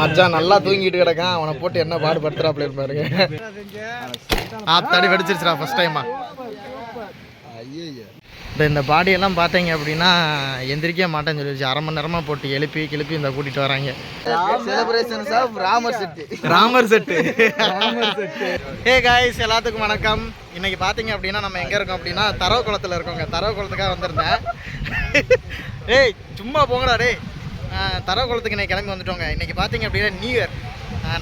மச்சான் நல்லா தூங்கிட்டு கிடக்கான். அவனை போட்டு என்ன பாடுபடுத்துறாப்ல இருப்பாருங்க ஆத்தாடி வெடிச்சிருச்சுடா ஃபர்ஸ்ட் டைமா இப்போ இந்த பாடியெல்லாம் பார்த்தீங்க அப்படின்னா எந்திரிக்க மாட்டேன்னு சொல்லிடுச்சு. அரை மணி நேரமாக போட்டு எழுப்பி கிளப்பி இந்த கூட்டிகிட்டு வராங்க. Celebrations of Ramar set Ramar set hey guys எல்லாத்துக்கும் வணக்கம். இன்னைக்கு பார்த்தீங்க அப்படின்னா நம்ம எங்கே இருக்கோம் அப்படின்னா தரவு குளத்தில் இருக்கோங்க. தரவு குளத்துக்காக வந்திருந்தேன். ஏய் சும்மா போங்கடா டேய். தரகுளத்துக்கு இன்றைக்கி இன்னைக்கு கிளம்பி வந்துட்டோங்க. இன்றைக்கி பார்த்தீங்க அப்படின்னா நியூ இயர்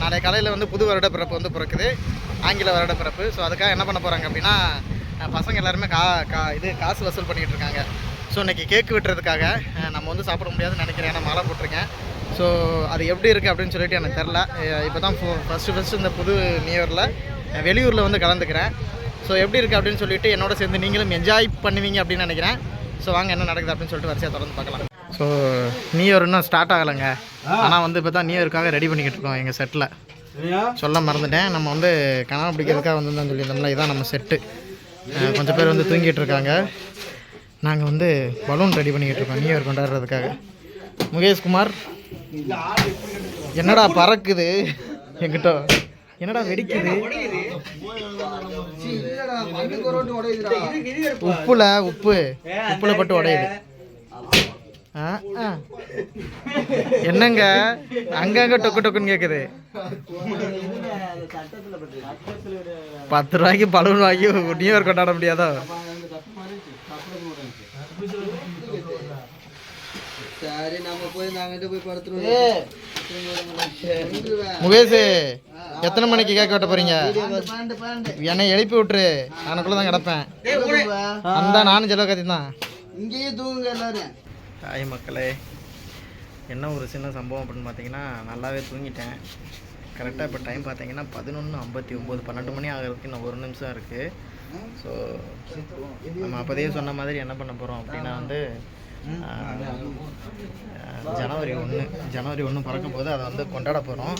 நாளை காலையில் வந்து புது வருட பிறப்பு வந்து பிறக்குது. ஆங்கில வருட பிறப்பு. ஸோ அதுக்காக என்ன பண்ண போகிறாங்க அப்படின்னா பசங்க எல்லாருமே கா கா இது காசு வசூல் பண்ணிகிட்டு இருக்காங்க. ஸோ இன்றைக்கி கேக் விட்டுறதுக்காக நம்ம வந்து சாப்பிட முடியாதுன்னு நினைக்கிறேன். ஏன்னா மாலை போட்டிருக்கேன். ஸோ அது எப்படி இருக்குது அப்படின்னு சொல்லிட்டு எனக்கு தெரில இப்போ தான் ஃபஸ்ட்டு ஃபஸ்ட்டு இந்த புது நியூ இயரில் வெளியூரில் வந்து கலந்துக்கிறேன். ஸோ எப்படி இருக்குது அப்படின்னு சொல்லிட்டு என்னோட சேர்ந்து நீங்களும் என்ஜாய் பண்ணுவீங்க அப்படின்னு நினைக்கிறேன். ஸோ வாங்க என்ன நடக்குது அப்படின்னு சொல்லிட்டு வரிசையாக தொடர்ந்து பார்க்கலாம். ஸோ நியூ இயர் இன்னும் ஸ்டார்ட் ஆகலைங்க ஆனால் வந்து இப்போ தான் நியூ இயருக்காக ரெடி பண்ணிக்கிட்டு இருக்கோம் எங்கள் செட்டில் சொல்ல மறந்துட்டேன். நம்ம வந்து கனவு பிடிக்கிறதுக்காக வந்திருந்தோம் சொல்லியிருந்தோம்ல இதான் நம்ம செட்டு கொஞ்சம் பேர் வந்து தூங்கிட்டு இருக்காங்க. நாங்கள் வந்து பலூன் ரெடி பண்ணிக்கிட்டு இருக்கோம் நியூ இயர் கொண்டாடுறதுக்காக. முகேஷ் குமார் என்னடா பறக்குது? என்கிட்ட. என்னடா வெடிக்குது? உப்புல உப்பு உப்புல பட்டு உடையுது. என்னங்க? அங்கங்க டொக்கு டொக்குன்னு கேக்குது. பத்து ரூபாய்க்கு பலூன் வாங்கி நியூ இயர் கொண்டாட முடியாதோ? சரி நம்ம போய் நாங்க போய் படுத்துருவோம் முகேஷ் எத்தனை மணிக்கு கேட்க வெட்ட போறீங்க? என்னை எழுப்பி விட்டுரு. நானுக்குள்ள தான் கிடப்பேன் அந்த நானும் செலவு கத்தி தான் இங்கேயே தூங்குங்க எல்லாரும். தாய் மக்களே என்ன ஒரு சின்ன சம்பவம் அப்படின்னு பார்த்தீங்கன்னா நல்லாவே தூங்கிட்டேன். கரெக்டாக இப்போ டைம் பார்த்தீங்கன்னா பதினொன்று ஐம்பத்தி ஒம்பது பன்னெண்டு மணி ஆகிறதுக்கு இன்னும் ஒரு நிமிஷம் இருக்குது ஸோ நம்ம அப்போதையே சொன்ன மாதிரி என்ன பண்ண போகிறோம் அப்படின்னா வந்து ஜனவரி ஒன்று ஜனவரி ஒன்று பிறக்கும் போது அதை வந்து கொண்டாட போகிறோம்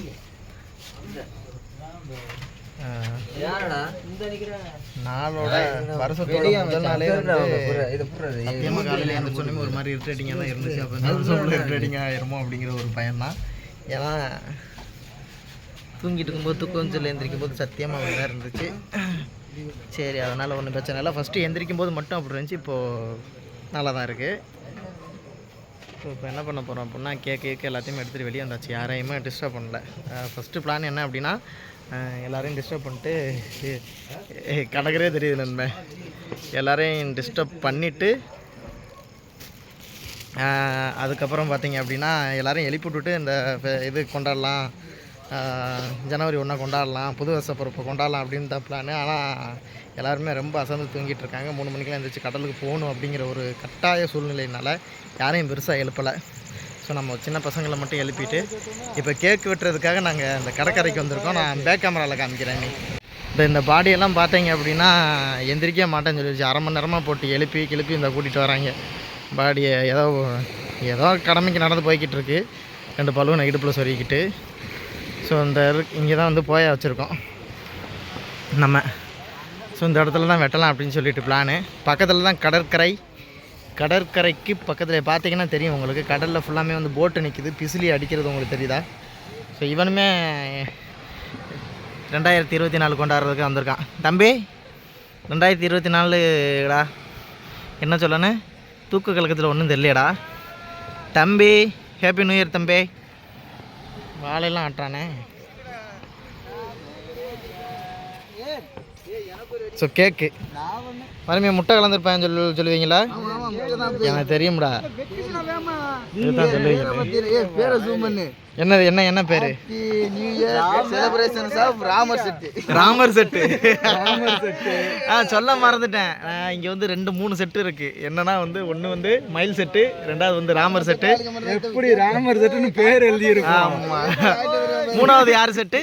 நாளோட வருஷத்தோட முதல் நாளே வந்து சத்தியமா காலையில் சொன்னமே ஒரு மாதிரி இரிட்டேட்டிங்காக தான் இருந்துச்சு. அப்போ ஃபுல்லாக இரிட்டேட்டிங்காக ஆயிருமோ அப்படிங்கிற ஒரு பயம் தான் ஏன்னா தூங்கிட்டு இருக்கும்போது தூக்கம் சொல்லி எந்திரிக்கும் போது சத்தியமாக தான் இருந்துச்சு. சரி அதனால் ஒன்றும் பிரச்சனை இல்லை. ஃபஸ்ட்டு எந்திரிக்கும் போது மட்டும் அப்படி இருந்துச்சு. இப்போது நல்லா தான் இருக்குது ஸோ இப்போ என்ன பண்ண போகிறோம் அப்படின்னா கேக் கேக் எல்லாத்தையுமே எடுத்துகிட்டு வெளியே வந்தாச்சு. யாரையுமே டிஸ்டர்ப் பண்ணல. ஃபஸ்ட்டு பிளான் என்ன அப்படின்னா எல்லாரையும் டிஸ்டர்ப் பண்ணிட்டு கணக்கரே தெரியுது நண்பன் எல்லாரையும் டிஸ்டர்ப் பண்ணிவிட்டு அதுக்கப்புறம் பார்த்தீங்க அப்படின்னா எல்லாரையும் எழுப்பி இந்த இது கொண்டாடலாம். ஜனவரி ஒன்றா கொண்டாடலாம் புது வருஷ பிறப்பை கொண்டாடலாம் அப்படின்னு தான் பிளான் ஆனால் எல்லாருமே ரொம்ப அசந்து தூங்கிட்டு இருக்காங்க. மூணு மணிக்கெலாம் எழுந்திரிச்சு கடலுக்கு போகணும் அப்படிங்கிற ஒரு கட்டாய சூழ்நிலையினால் யாரையும் பெருசாக எழுப்பலை. ஸோ நம்ம சின்ன பசங்களை மட்டும் எழுப்பிட்டு இப்போ கேக் வெட்டுறதுக்காக நாங்கள் இந்த கடற்கரைக்கு வந்திருக்கோம். நான் பேக் கேமராவில் காமிக்கிறேன். நீ இப்போ இந்த பாடியெல்லாம் பார்த்தீங்க அப்படின்னா எந்திரிக்க மாட்டேன்னு சொல்லிடுச்சு. அரை மணி நேரமாக போட்டு எழுப்பி கிளப்பி இந்த கூட்டிகிட்டு வராங்க. பாடியை ஏதோ ஏதோ கடமைக்கு நடந்து போய்கிட்டு இருக்கு. ரெண்டு பலூனை இடுப்பில் சொருகிக்கிட்டு. ஸோ இந்த இங்கே தான் வந்து போய வச்சுருக்கோம். நம்ம. ஸோ இந்த இடத்துல தான் வெட்டலாம் அப்படின்னு சொல்லிட்டு பிளானு பக்கத்தில் தான் கடற்கரை. கடற்கரைக்கு பக்கத்தில் பார்த்தீங்கன்னா தெரியும் உங்களுக்கு. கடலில் ஃபுல்லாமே வந்து போட்டு நிற்கிது பிசிலி அடிக்கிறது உங்களுக்கு தெரியுதா? ஸோ இவனுமே ரெண்டாயிரத்தி இருபத்தி நாலு கொண்டாடுறதுக்கு வந்திருக்கான். தம்பி ரெண்டாயிரத்தி இருபத்தி நாலுடா. என்ன சொல்லணும் தூக்கு கலக்கத்தில் ஒன்றும் தெரியலடா. தம்பி ஹேப்பி நியூ இயர் தம்பி. வாழையெல்லாம் ஆட்டுறானே. ஸோ கேக்கு வறுமையை முட்டை கலந்துருப்பேன் சொல்லு சொல்லுவீங்களா? எனக்கு தெரியும்டா. இதுதான் சொல்லுவீங்க பேரை ஜூம் பண்ணு. என்னது என்ன என்ன பேர்? New year celebrations of Ramar set Ramar set ஆ சொல்ல மறந்துட்டேன். இங்கே வந்து ரெண்டு மூணு செட்டு இருக்கு. என்னன்னா வந்து ஒன்று வந்து மயில் செட்டு ரெண்டாவது வந்து ராமர் செட்டு எப்படி ராமர் செட்டுன்னு பேர் எழுதி ஆமா. மூணாவது யார் செட்டு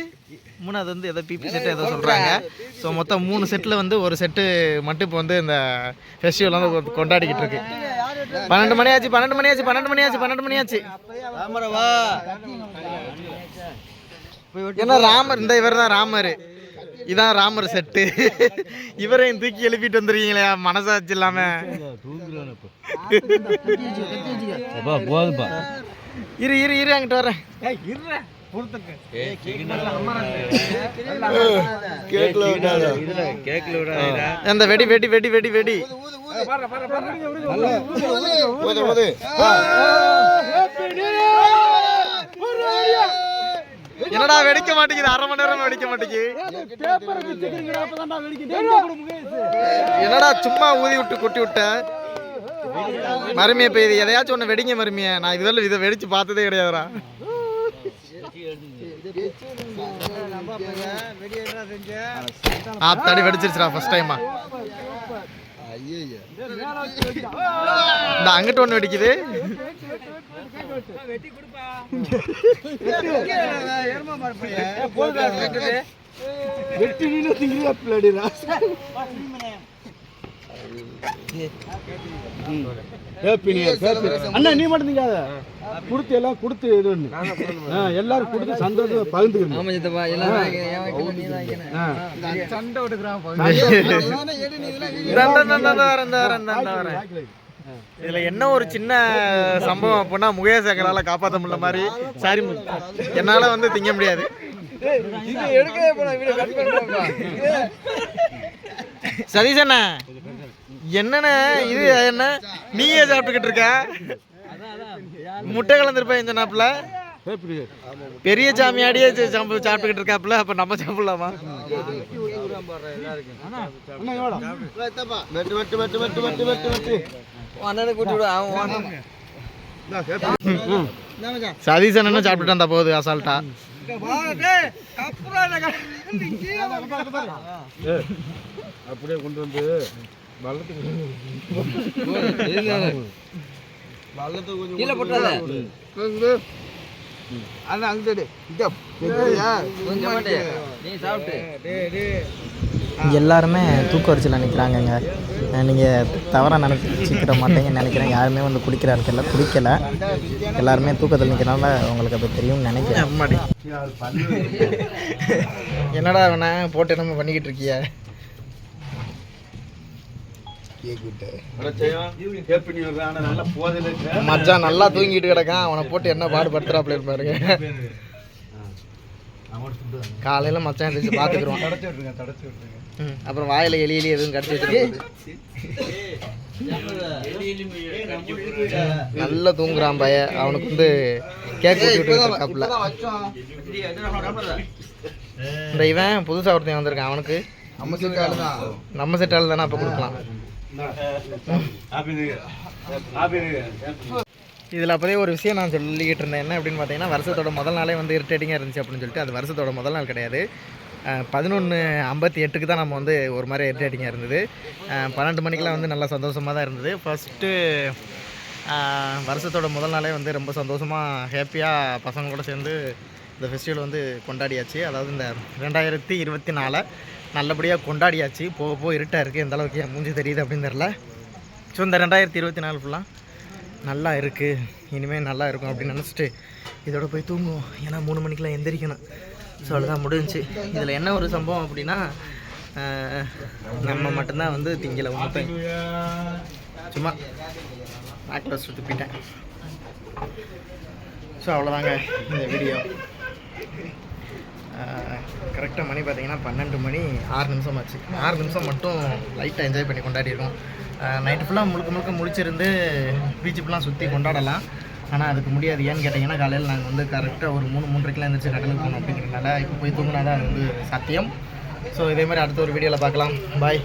மூணாவது வந்து ஏதோ பிபி செட்டு ஏதோ சொல்கிறாங்க ஸோ மொத்தம் மூணு செட்டில் வந்து ஒரு செட்டு மட்டும் இப்போ வந்து இந்த ஃபெஸ்டிவல் வந்து கொண்டாடிக்கிட்டு இருக்கு பன்னெண்டு மணி ஆச்சு பன்னெண்டு மணி ஆச்சு பன்னெண்டு மணி ஆச்சு பன்னெண்டு மணி ஆச்சு ஏன்னா ராமர் இந்த இவர் தான் ராமர் இதான் ராமர் செட்டு இவரையும் தூக்கி எழுப்பிட்டு வந்துருக்கீங்களே மனசாச்சு இல்லாம போதுப்பா இரு இரு இரு அங்கிட்டு வரேன் அந்த வெடி வெடி வெடி வெடி வெடி. என்னடா வெடிக்க மாட்டேங்குது? அரை மணி நேரம் வெடிக்க மாட்டேங்குது. என்னடா சும்மா ஊதி விட்டு கொட்டி விட்ட? மருமையை இது எதையாச்சும் ஒன்று வெடிங்க மருமையை. நான் இதுவரை இதை வெடிச்சு பார்த்ததே கிடையாதுடா. ஆத்தாடி வெடிச்சிருச்சுடா ஃபர்ஸ்ட் டைமா இந்த அங்கிட்டு ஒன்று வெடிக்குது. அண்ணா நீ மட்டும் திங்காத கொடுத்து எல்லாம் கொடுத்து இது ஒண்ணு ஆ, எல்லாரும் கொடுத்து சந்தோஷம் பகிர்ந்துக்கணும். ஆமா சித்தப்பா இந்தா, இந்தா வரேன். இதுல என்ன ஒரு சின்ன சம்பவம் அப்படின்னா முகேஷ் எங்களால காப்பாற்ற முடியல மாதிரி சாரி மு- என்னால வந்து திங்க முடியாது. இது எடுக்கவே போனா வீடியோ கட் பண்ணுவாங்க சதீஷ் அண்ணா. என்னண்ணே? இது என்ன? நீயே சாப்பிட்டுக்கிட்டு இருக்க? முட்டை கலந்துருப்பேன் இந்த பெரிய சாமியாடியே அடியே சாப்பிட்டுக்கிட்டு இருக்காப்புல அப்ப நம்ம சாப்பிடலாமா? கூட்டி அவன் சதீஷ் அண்ணன் சாப்பிட்டுட்டு வந்தா போகுது அசால்ட்டா அப்படியே கொண்டு வந்து கீழே போட்டாத அண்ணா அங்கிட்டு கொஞ்சம் மாட்டே நீ சாப்பிட்டு. எல்லாருமே தூக்க வரிசையில் நிற்கிறாங்கங்க நீங்கள் தவறாக நினச்சிக்கிற மாட்டேங்கன்னு நினைக்கிறேன். யாருமே வந்து குடிக்கிற இடத்துல குடிக்கல. எல்லாருமே தூக்கத்தில் நிற்கிறனால உங்களுக்கு அது தெரியும்னு நினைக்கிறேன். என்னடா வேணா போட்டு நம்ம பண்ணிக்கிட்டு இருக்கிய. மச்சான் நல்லா தூங்கிட்டு கிடக்கான். அவனை போட்டு என்ன பாடுபடுத்துறாப்புல இருப்பாருங்க காலையில் மச்சான் எழுந்திரிச்சு பார்த்துக்குருவான் தடச்சு விட்டுருங்க, தடச்சு விட்டுருங்க. ம், அப்புறம் வாயில எலி எலி எதுவும் கடிச்சு வச்சிருக்காது நல்லா தூங்குறான் பய. அவனுக்கு வந்து கேக் இருக்காப்புல இந்த இவன் புதுசா ஒருத்தன் வந்திருக்கான். அவனுக்கு நம்ம செட்டால் தானே. அப்போ கொடுக்கலாம். இதில் அப்போதே ஒரு விஷயம் நான் சொல்லிக்கிட்டு இருந்தேன். என்ன அப்படின்னு பார்த்தீங்கன்னா வருஷத்தோட முதல் நாளே வந்து இரிட்டேட்டிங்காக இருந்துச்சு அப்படின்னு சொல்லிட்டு அது வருஷத்தோட முதல் நாள் கிடையாது. பதினொன்று ஐம்பத்தி எட்டுக்கு தான் நம்ம வந்து ஒரு மாதிரி இரிட்டேட்டிங்காக இருந்தது. பன்னெண்டு மணிக்கெலாம் வந்து நல்லா சந்தோஷமாக தான் இருந்தது. ஃபஸ்ட்டு வருஷத்தோட முதல் நாளே வந்து ரொம்ப சந்தோஷமாக ஹாப்பியாக பசங்களோட சேர்ந்து இந்த ஃபெஸ்டிவல் வந்து கொண்டாடியாச்சு. அதாவது இந்த ரெண்டாயிரத்தி இருபத்தி நாலை நல்லபடியாக கொண்டாடியாச்சு. போக போக இருட்டாக இருக்குது எந்த அளவுக்கு என் மூஞ்சி தெரியுது அப்படின்னு தெரில ஸோ இந்த ரெண்டாயிரத்தி இருபத்தி நாலு ஃபுல்லாக நல்லா இருக்குது இனிமேல் நல்லா இருக்கும் அப்படின்னு நினச்சிட்டு இதோட போய் தூங்குவோம். ஏன்னா மூணு மணிக்கெலாம் எந்திரிக்கணும். ஸோ அவ்வளோதான் முடிஞ்சு இதில் என்ன ஒரு சம்பவம் அப்படின்னா நம்ம மட்டும்தான் வந்து திங்களை ஒன்று சும்மா நாக்கில் வச்சு துப்பிட்டேன் ஸோ அவ்வளோதாங்க இந்த வீடியோ கரெக்டாக மணி பார்த்தீங்கன்னா பன்னெண்டு மணி ஆறு நிமிஷம் ஆச்சு. ஆறு நிமிஷம் மட்டும் லைட்டாக என்ஜாய் பண்ணி கொண்டாடிருக்கோம். நைட்டு ஃபுல்லாக முழுக்க முழுக்க முடிச்சிருந்து பீச்சு ஃபுல்லாக சுற்றி கொண்டாடலாம். ஆனால் அதுக்கு முடியாது. ஏன்னு கேட்டிங்கன்னா காலையில் நாங்கள் வந்து கரெக்டாக ஒரு மூணு மூன்றரைக்கெலாம் இருந்துச்சு கடலுக்கு போகணும் அப்படிங்கிறதுனால இப்போ போய் தூங்கினா தான் அது வந்து சத்தியம். ஸோ இதே மாதிரி அடுத்த ஒரு வீடியோவில் பார்க்கலாம். பாய்